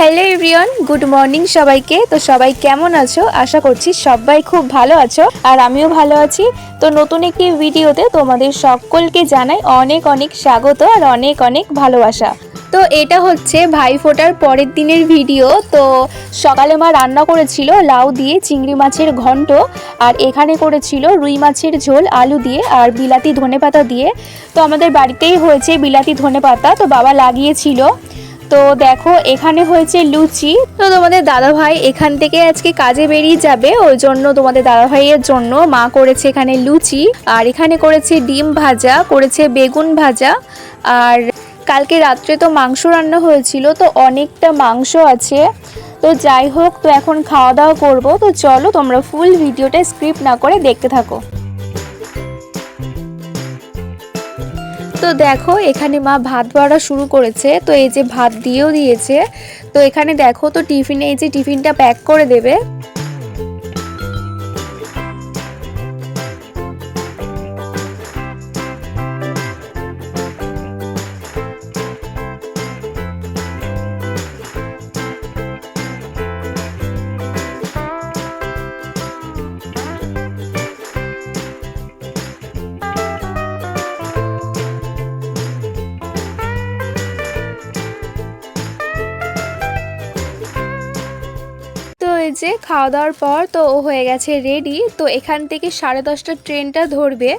Hello everyone, good morning সবাইকে। তো সবাই কেমন আছো? আশা করছি সবাই খুব ভালো আছো আর আমিও ভালো আছি। তো নতুন একটি ভিডিওতে তোমাদের সকলকে জানাই অনেক অনেক স্বাগত আর অনেক অনেক ভালোবাসা। তো এটা হচ্ছে ভাইফোঁটার পরের দিনের ভিডিও। তো সকালে মা রান্না করেছিল লাউ দিয়ে চিংড়ি মাছের ঘন্ট আর এখানে করেছিল রুই মাছের ঝোল, আলু দিয়ে আর বিলাতি ধনেপাতা দিয়ে। তো আমাদের বাড়িতেই হয়েছে বিলাতি ধনেপাতা। তো বাবা লাগিয়েছিল। তো দেখো, এখানে হয়েছে লুচি। তো তোমাদের দাদা ভাই এখান থেকে আজকে কাজে বেরিয়ে যাবে। ওই জন্য তোমাদের দাদা ভাইয়ের জন্য মা করেছে এখানে লুচি, আর এখানে করেছে ডিম ভাজা, করেছে বেগুন ভাজা। আর কালকে রাত্রে তো মাংস রান্না হয়েছিল, তো অনেকটা মাংস আছে। তো যাই হোক, তো এখন খাওয়া দাওয়া করব। তো চলো, তোমরা ফুল ভিডিওটা স্ক্রিপ্ট না করে দেখতে থাকো। তো দেখো, এখানে মা ভাত বাড়া শুরু করেছে। তো এই যে ভাত দিয়েও দিয়েছে। তো এখানে দেখো তো টিফিনে এই যে টিফিনটা প্যাক করে দেবে। যে খাওয়া দাওয়ার পর তো ও হয়ে গেছে রেডি তো এখান থেকে সাড়ে দশটার ট্রেনটা ধরবে।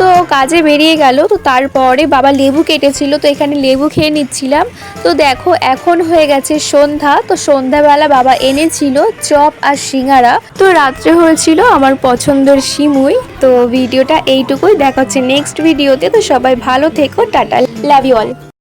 তো কাজে বেরিয়ে গেল। তো তারপরে বাবা লেবু কেটেছিল, তো এখানে লেবু খেয়ে নিচ্ছিলাম। তো দেখো, এখন হয়ে গেছে সন্ধ্যা। তো সন্ধ্যাবেলা বাবা এনেছিল চপ আর সিঙ্গারা। তো রাত্রে হয়েছিল আমার পছন্দের সিমুই। তো ভিডিওটা এইটুকুই। দেখাচ্ছে নেক্সট ভিডিওতে তো। সবাই ভালো থেকো। টাটা। Love you all